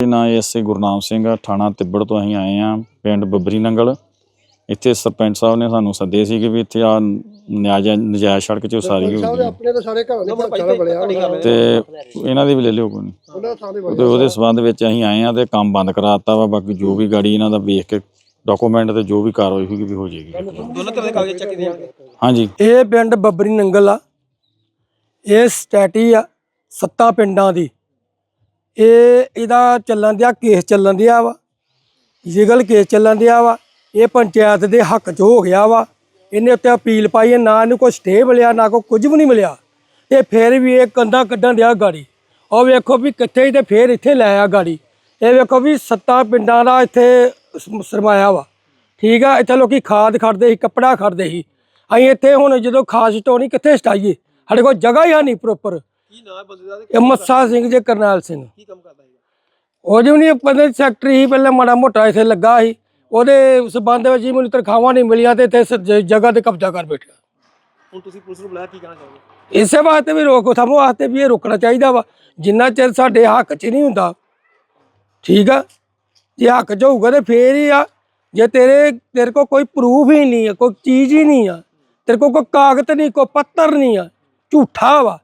ਨਾਂ ਐਸਏ ਗੁਰਨਾਮ ਸਿੰਘ ਆ ਥਾਣਾ ਤਿੱਬੜ ਤੋਂ ਅਸੀਂ ਆਏ ਆ ਪਿੰਡ ਬੱਬਰੀ ਨੰਗਲ। ਇੱਥੇ ਸਰਪੰਚ ਸਾਹਿਬ ਨੇ ਸਾਨੂੰ ਸੱਦੇ ਸੀ ਕਿ ਵੀ ਇੱਥੇ ਆ ਨਜਾਇਜ਼ ਨਜਾਇਜ਼ ਸੜਕ 'ਚ ਉਸਾਰੀ ਹੋ ਸਾਹਿਬ ਗਈ ਦੇ ਆਪਣੇ ਤਾਂ ਸਾਰੇ ਘਰਾਂ ਦੇ ਘਰ ਬਣਿਆ ਉਹਨਾਂ ਤੇ ਇਹਨਾਂ ਦੀ ਵੀ ਲੈ ਲਿਓ ਕੋਈ ਨਹੀਂ। ਉਹਨਾਂ ਦੇ ਤੇ ਉਹਦੇ ਸਬੰਧ ਵਿੱਚ ਅਸੀਂ ਆਏ ਆ ਤੇ ਕੰਮ ਬੰਦ ਕਰਾਤਾ ਵਾ ਬਾਕੀ ਜੋ ਵੀ ਗਾੜੀ ਇਹਨਾਂ ਦਾ ਵੇਖ ਕੇ ਡਾਕੂਮੈਂਟ ਤੇ ਜੋ ਵੀ ਕਾਰਵਾਈ ਹੋਈ ਵੀ ਹੋ ਜਾਏਗੀ। ਦੋਨੋਂ ਤਰ੍ਹਾਂ ਦੇ ਕਾਗਜ਼ ਚੱਕ ਜਾਣਗੇ ਹਾਂਜੀ। ਇਹ ਪਿੰਡ ਬੱਬਰੀ ਨੰਗਲ ਆ। ਇਹ ਸਟੈਟੀ ਆ ਸੱਤਾ ਪਿੰਡਾਂ ਦੀ। ਇਹ ਇਹਦਾ ਚੱਲਣ ਦਿਆ, ਕੇਸ ਚੱਲਣ ਦਿਆ ਵਾ। ਲੀਗਲ ਕੇਸ ਚੱਲਣ ਦਿਆ ਵਾ। ਇਹ ਪੰਚਾਇਤ ਦੇ ਹੱਕ 'ਚ ਹੋ ਗਿਆ ਵਾ। ਇਹਨੇ ਉੱਤੇ ਅਪੀਲ ਪਾਈ ਹੈ ਨਾ ਇਹਨੂੰ ਕੋਈ ਸਟੇ ਮਿਲਿਆ, ਨਾ ਕੋਈ ਕੁਝ ਵੀ ਨਹੀਂ ਮਿਲਿਆ। ਇਹ ਫਿਰ ਵੀ ਇਹ ਕੰਦਾ ਕੱਢਣ ਦਿਆ ਗਾੜੀ। ਉਹ ਵੇਖੋ ਵੀ ਕਿੱਥੇ ਹੀ ਤੇ ਫਿਰ ਇੱਥੇ ਲੈ ਆ ਗਾੜੀ। ਇਹ ਵੇਖੋ ਵੀ ਸੱਤਾ ਪਿੰਡਾਂ ਦਾ ਇੱਥੇ ਸਰਮਾਇਆ ਵਾ। ਠੀਕ ਆ, ਇੱਥੇ ਲੋਕੀ ਖਾਦ ਖੜਦੇ ਸੀ, ਕੱਪੜਾ ਖੜਦੇ ਸੀ। ਅਸੀਂ ਇੱਥੇ ਹੁਣ ਜਦੋਂ ਖਾਦ ਸਟੋਣੀ ਕਿੱਥੇ ਸਟਾਈਏ? ਸਾਡੇ ਕੋਲ ਜਗ੍ਹਾ ਹੀ ਹੈ ਨਹੀਂ ਪ੍ਰੋਪਰ ਕੀ ਨਾਮ ਹੈ ਬੰਦੇ ਦਾ ਤੇ ਇਹ ਮੱਸਾ ਸਿੰਘ ਜੇ ਕਰਨੈਲ ਸਿੰਘ। ਕੀ ਕੰਮ ਕਰਦਾ ਹੈਗਾ ਉਹ ਜਿਵੇਂ ਨਹੀਂ ਪਤਾ ਸੈਕਟਰੀ ਸੀ ਪਹਿਲਾਂ ਮਾੜਾ ਮੋਟਾ ਇੱਥੇ ਲੱਗਾ ਸੀ। ਉਹਦੇ ਸਬੰਧ ਵਿੱਚ ਹੀ ਮੈਨੂੰ ਤਨਖਾਹਾਂ ਨਹੀਂ ਮਿਲੀਆਂ ਤੇ ਇੱਥੇ ਸ- ਜ- ਜਗ੍ਹਾ ਤੇ ਕਬਜ਼ਾ ਕਰ ਬੈਠਾ ਹੁਣ ਤੁਸੀਂ ਪੁਲਿਸ ਨੂੰ ਬੁਲਾਇਆ ਕੀ ਕਹਿਣਾ ਚਾਹੋਗੇ? ਇਸੇ ਵਾਸਤੇ ਵੀ ਰੋਕ ਥਮ ਵਾਸਤੇ ਵੀ ਇਹ ਰੋਕਣਾ ਚਾਹੀਦਾ ਵਾ। ਜਿੰਨਾ ਚਿਰ ਸਾਡੇ ਹੱਕ 'ਚ ਨਹੀਂ ਹੁੰਦਾ ਠੀਕ ਆ? ਜੇ ਹੱਕ 'ਚ ਹੋਊਗਾ ਤੇ ਫੇਰ ਹੀ ਆ। ਜੇ ਤੇਰੇ ਤੇਰੇ ਕੋਲ ਕੋਈ ਪ੍ਰੂਫ ਹੀ ਨਹੀਂ ਹੈ ਕੋਈ ਚੀਜ਼ ਹੀ ਨਹੀਂ ਆ। ਤੇਰੇ ਕੋਲ ਕੋਈ ਕਾਗਜ਼ ਨਹੀਂ ਕੋਈ ਪੱਤਰ ਨਹੀਂ ਆ। ਝੂਠਾ ਵਾ।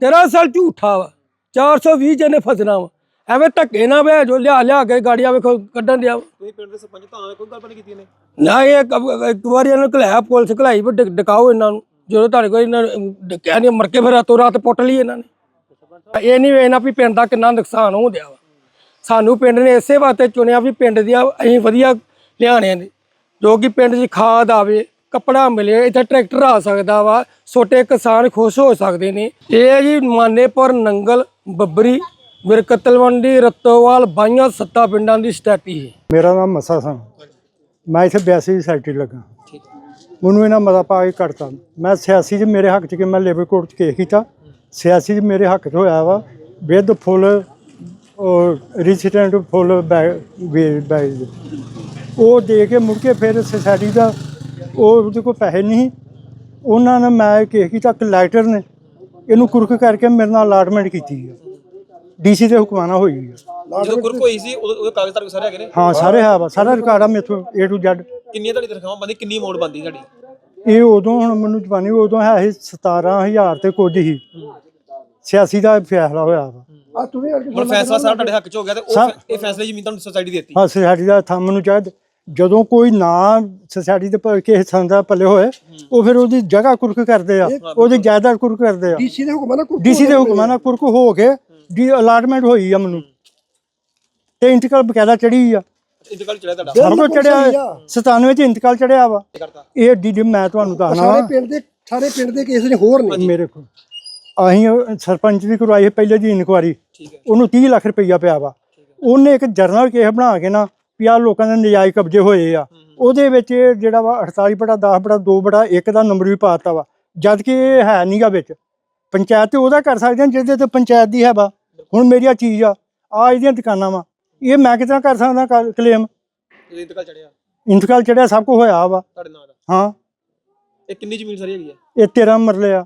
ਤੇਰਾ ਅਸਲ ਝੂਠਾ ਵਾ 420 ਜਣੇ ਫਸਣਾ ਵਾ। ਐਵੇਂ ਧੱਕੇ ਨਾ ਵੇ ਜੋ ਲਿਆ ਲਿਆ ਕੇ ਗਾੜੀਆਂ ਵੇਖੋ ਕੱਢਣ ਦਿਆ ਵਾ। ਤੁਸੀਂ ਪਿੰਡ ਦੇ ਸਰਪੰਚ ਤਾਂ ਕੋਈ ਗੱਲਬਾਤ ਕੀਤੀ ਇਹਨੇ? ਨਾ ਇਹ ਇੱਕ- ਇੱਕ ਵਾਰੀ ਇਹਨੂੰ ਘਲਾਇਆ ਪੁਲਿਸ ਘਲਾਈ ਵੀ ਡਕ- ਡਕਾਓ ਇਹਨਾਂ ਨੂੰ। ਜਦੋਂ ਤੁਹਾਡੇ ਕੋਲ ਇਹਨਾਂ ਨੇ ਡਕਿਆ ਨਹੀਂ ਮਰ ਕੇ ਫਿਰ ਰਾਤੋਂ ਰਾਤ ਪੁੱਟ ਲਈ ਇਹਨਾਂ ਨੇ। ਇਹ ਨਹੀਂ ਵੇਖਣਾ ਵੀ ਪਿੰਡ ਦਾ ਕਿੰਨਾ ਨੁਕਸਾਨ ਹੋ ਗਿਆ ਵਾ। ਸਾਨੂੰ ਪਿੰਡ ਨੇ ਇਸੇ ਵਾਸਤੇ ਚੁਣਿਆ ਵੀ ਪਿੰਡ ਦੀਆਂ ਅਸੀਂ ਵਧੀਆ ਲਿਆਣੇ ਨੇ। ਜੋ ਕਿ ਪਿੰਡ 'ਚ ਖਾਦ ਆਵੇ ਕੱਪੜਾ ਮਿਲੇ ਇੱਥੇ ਟਰੈਕਟਰ ਆ ਸਕਦਾ ਵਾ, ਛੋਟੇ ਕਿਸਾਨ ਖੁਸ਼ ਹੋ ਸਕਦੇ ਨੇ। ਇਹ ਹੈ ਜੀ ਮਾਨੇਪੁਰ ਨੰਗਲ ਬੱਬਰੀ ਵਿਰਕਤਲਵੰਡੀ ਰਤੋਵਾਲ, ਬਾਈਆਂ ਸੱਤਾ ਪਿੰਡਾਂ ਦੀ ਸਟੈਟੀ ਹੈ। ਮੇਰਾ ਨਾਮ ਮਸਾ ਸਿੰਘ। ਮੈਂ ਇੱਥੇ 82 ਸੈਕਟਰੀ ਲੱਗਾ। ਮੈਨੂੰ ਇਹਨਾਂ ਮਤਾ ਪਾ ਕੇ ਕੱਟਤਾ। ਮੈਂ ਸਿਆਸੀ 'ਚ ਮੇਰੇ ਹੱਕ 'ਚ ਕਿ ਮੈਂ ਲੇਬਰ ਕੋਰਟ 'ਚ ਕੇਸ ਕੀਤਾ। ਸਿਆਸੀ 'ਚ ਮੇਰੇ ਹੱਕ 'ਚ ਹੋਇਆ ਵਾ। ਵਿਦ ਫੁੱਲ ਔਰ ਰੈਜ਼ੀਡੈਂਟ ਫੁੱਲ ਬੈਗ ਉਹ ਦੇ ਕੇ ਮੁੜ ਕੇ ਫਿਰ ਸੋਸਾਇਟੀ ਦਾ ਉਹ ਉਹਦੇ ਕੋਲ ਪੈਸੇ ਨਹੀਂ ਉਹਨਾਂ ਨੇ ਮੈਂ ਕੇਸ ਕੀਤਾ ਕਲੈਕਟਰ ਨੇ। ਇਹਨੂੰ ਕੁਰਕ ਕਰਕੇ ਮੇਰੇ ਨਾਲ ਅਲਾਟਮੈਂਟ ਕੀਤੀ ਹੈ ਡੀਸੀ ਦੇ ਹੁਕਮਾਨਾ ਹੋਈ ਹੈ ਜਦੋਂ ਗੁਰਕ ਹੋਈ ਸੀ ਉਦੋਂ ਉਹਦੇ ਕਾਗਜ਼ ਕੋਲ ਸਾਰੇ ਹੈਗੇ ਨੇ? ਹਾਂ ਸਾਰੇ ਹੈ ਵਾ। ਸਾਰਾ ਰਿਕਾਰਡ ਆ ਮੇਥੋਂ A to Z ਕਿੰਨੀਆਂ ਤੁਹਾਡੀ ਤਨਖਾਹਾਂ ਬੰਦੀ ਕਿੰਨੀ ਅਮਾਉਂਟ ਬੰਦੀ ਤੁਹਾਡੀ? ਇਹ ਉਦੋਂ ਹੁਣ ਮੈਨੂੰ ਜਵਾਨੀ ਉਦੋਂ ਹੈ ਸੀ 17000 ਤੇ ਕੁਝ ਹੀ ਸਿਆਸੀ ਦਾ ਫੈਸਲਾ ਹੋਇਆ ਵਾ। ਆ ਤੂੰ ਵੀ ਅਰਗ ਹੁਣ ਫੈਸਲਾ ਸਾਰਾ ਤੁਹਾਡੇ ਹੱਕ 'ਚ ਹੋ ਗਿਆ ਤੇ ਉਹ ਫੈ- ਇਹ ਫੈਸਲੇ ਜ਼ਮੀਨ ਤੁਹਾਨੂੰ ਸੋਸਾਇਟੀ ਦੇ ਦਿੱਤੀ। ਹਾਂ ਸੁਸਾਇਟੀ ਦਾ ਥੰਮ ਨੂੰ ਚਾਹਦ ਜਦੋਂ ਕੋਈ ਨਾ ਸੁਸਾਇਟੀ ਦੇ ਪਰ ਕਿਸੇ ਸੰਦ ਦਾ ਪੱਲੇ ਹੋਏ ਉਹ ਫਿਰ ਉਹਦੀ ਜਗ੍ਹਾ ਕੁਰਕ ਕਰਦੇ ਆ ਉਹਦੀ ਜਾਇਦਾਦ ਕੁਰਕ ਕਰਦੇ ਆ। ਡੀਸੀ ਦੇ ਹੁਕਮਾਂ ਨਾਲ ਡੀਸੀ ਦੇ ਹੁਕਮਾਂ ਨਾਲ ਕੁਰਕ ਹੋ ਕੇ ਦੀ ਅਲਾਟਮੈਂਟ ਹੋਈ ਆ ਮੈਨੂੰ। ਤੇ ਇੰਤਕਾਲ ਬਕਾਇਦਾ ਚੜੀ ਆ। ਇੰਤਕਾਲ ਚੜਿਆ ਤੁਹਾਡਾ? ਤੋਂ ਚੜਿਆ 97 ਚ ਇੰਤਕਾਲ ਚੜਿਆ ਵਾ। ਇਹ ਡੀ ਮੈਂ ਤੁਹਾਨੂੰ ਦੱਸਣਾ ਸਾਰੇ ਵਾ। ਪਿੰਡ ਦੇ ਸਾਰੇ ਪਿੰਡ ਦੇ ਕੇਸ ਨੇ ਹੋਰ ਨੇ। ਮੇਰੇ ਕੋਲ। ਅਸੀਂ ਸਰਪੰਚ ਦੀ ਕਰਵਾਈ ਹੈ ਪਹਿਲੇ ਦੀ ਇਨਕੁਆਰੀ। ਉਹਨੂੰ 30 ਲੱਖ ਰੁਪਈਆ ਪਿਆ ਵਾ। ਉਹਨੇ ਇੱਕ ਜਰਨਲ ਕੇਸ ਬਣਾ ਕੇ ਨਾ ਵੀ ਆਹ ਲੋਕਾਂ ਦੇ ਨਜਾਇਜ਼ ਕਬਜ਼ੇ ਹੋਏ ਆ। ਉਹਦੇ ਵਿੱਚ ਜਿਹੜਾ ਵਾ 48 ਬੜਾ 10 ਬੜਾ 2 ਬੜਾ 1 ਦਾ ਨੰਬਰ ਵੀ ਪਾਤਾ ਵਾ। ਜਦ ਕਿ ਇਹ ਹੈ ਨਹੀਂਗਾ ਵਿੱਚ। ਪੰਚਾਇਤ ਤੇ ਉਹਦਾ ਕਰ ਸਕਦੇ ਆ ਜਿਹਦੇ ਤੇ ਪੰਚਾਇਤ ਦੀ ਹੈ ਵਾ ਹੁਣ ਮੇਰੀ ਆਹ ਚੀਜ਼ ਆ ਆ ਇਹਦੀਆਂ ਦੁਕਾਨਾਂ ਵਾ। ਇਹ ਮੈਂ ਕਿਤਨਾ ਕਰ ਸਕਦਾ ਕਲੇਮ ਇੰਤਕਾਲ ਚੜਿਆ ਇੰਤਕਾਲ ਚੜਿਆ ਸਭ ਕੁਝ ਹੋਇਆ ਵਾ। ਤੁਹਾਡੇ ਨਾਂ ਦਾ? ਹਾਂ। ਇਹ ਕਿੰਨੀ ਜ਼ਮੀਨ ਸਾਰੀ ਹੈਗੀ ਹੈ ਇਹ 13 ਮਰਲੇ ਆ।